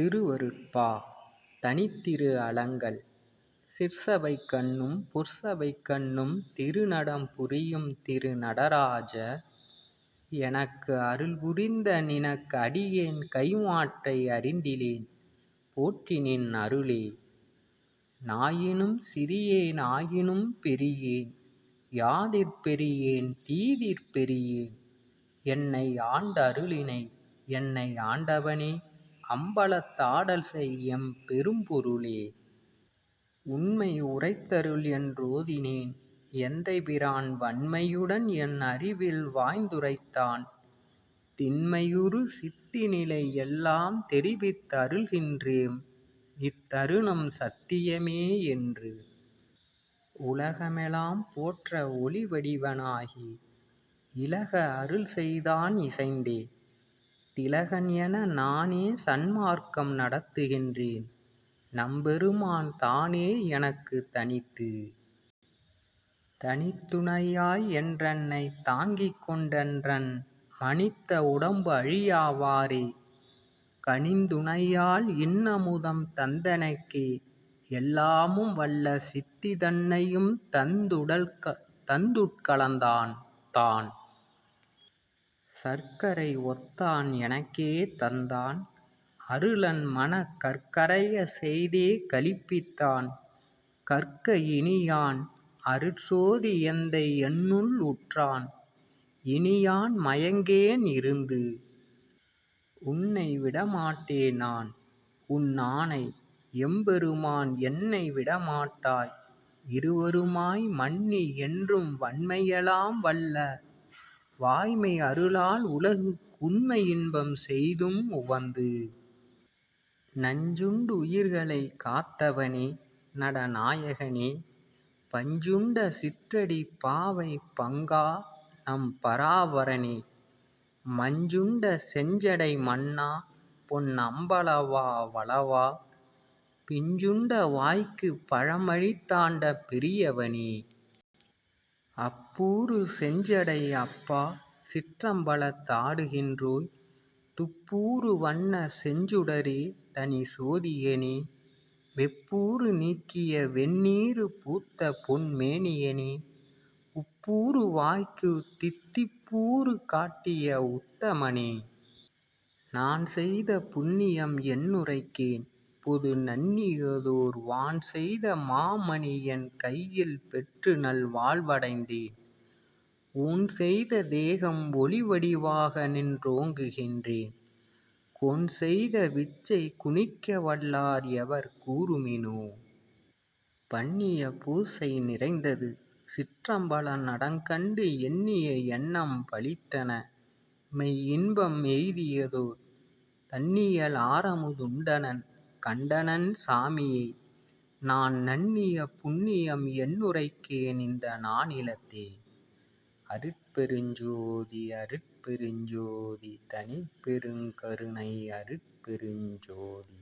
திருவருட்பா தனித்திரு அலங்கல் சிற்சபைக் கண்ணும் பொற்சபைக் கண்ணும் திருநடம் புரியும் திரு நடராஜ எனக்கு அருள்புரிந்த நினக்கு அடியேன் கைம்மாற்றை அறிந்திலேன். போற்றி நின் அருளே. நாயினும் சிறியேன் ஆயினும் பெரியேன். யாதிற் பெரியேன் தீதிற் பெரியேன். என்னை ஆண்ட அருளினை என்னை ஆண்டவனே அம்பலத்தாடல் செய்யும் பெரும்பொருளே. உண்மை உரைத்தருள் என்றோதினேன் எந்தைபிரான் வண்மையுடன் என் அறிவில் வாய்ந்துரைத்தான் திண்மையுறு சித்திநிலை எல்லாம் தெரிவித்தருள்கின்றேன் இத்தருணம் சத்தியமே என்று. உலகமெலாம் போற்ற ஒளிவடிவனாகி இலக அருள்செய்தான் இசைந்தே திலகன் என நானே சன்மார்க்கம் நடத்துகின்றேன் நம்பெருமான் தானே எனக்குத் தனித்து. தனித்துணையாய் என்றன்னைத் தாங்கிக் கொண்டன்றன் மனித்த உடம்பு அழியா வாறே கனிந்துணையால் இன்னமுதம் தந்தெனக்கே எல்லாமும் வல்ல சித்தி தன்னையும் தந்துட் கலந்தான் தான். சர்க்கரை ஒத்தான் எனக்கே தந்தான். அருளன் மனக் கற்கரைய செய்தே களிப்பித்தான் கற்க இனியான் அருட்சோதி எந்தை என்னுள் உற்றான். இனியான் மயங்கேன் இருந்து. உன்னை விடமாட்டே நான். உன் ஆணை எம்பெருமான் என்னை விடமாட்டாய். இருவருமாய் மன்னி என்றும் வன்மையெல்லாம் வல்ல வாய்மை அருளால் உலகு உண்மை இன்பம் செய்தும் உவந்து. நஞ்சுண்டு உயிர்களைக் காத்தவனே நடநாயகனே பஞ்சுண்ட சிற்றடி பாவை பங்கா நம் பராவரனே மஞ்சுண்ட செஞ்சடை மன்னா பொன் அம்பலவா வளவா பிஞ்சுண்ட வாய்க்குப் பழமளித் தாண்ட பெரியவனே. அப்பூறு செஞ்சடை அப்பா சிற்றம்பலத் தாடுகின்றோய் துப்பூறு வண்ணச் செஞ்சுடரே தனி சோதியனே. வெப்பூறு நீக்கிய வெண்ணீறு பூத்த பொன் மேனியனே. உப்பூறு வாய்க்குத் தித்திப்பூறு காட்டிய உத்தமனே. நான் செய்த புண்ணியம் என்னுரைக்கேன். புது நண்ணியதோர் வான் செய்த மாமணி என் கையில் பெற்றுநல் வாழ்வடைந்தேன். உன் செய்த தேகம் ஒளிவடிவாக நின்றோங்குகின்றேன் றோங்குகின்றேன். கோன் செய்த விச்சை குனிக்க வல்லார் எவர் கூறுமினோ. பண்ணிய பூசை நிறைந்தது. சிற்றம்பல நடங்கண்டு எண்ணிய எண்ணம் பலித்தன. மெய் இன்பம் எய்தியதோர் தண்ணியல் ஆரமுதுண்டனன். கண்டனன் சாமியை நான் நன்னிய புண்ணியம் என்னுரைக்கேன் இந்த நானிலத்தே. அருட்பெருஞ்சோதி அருட்பெருஞ்சோதி தனிப்பெருங்கருணை அருட்பெருஞ்சோதி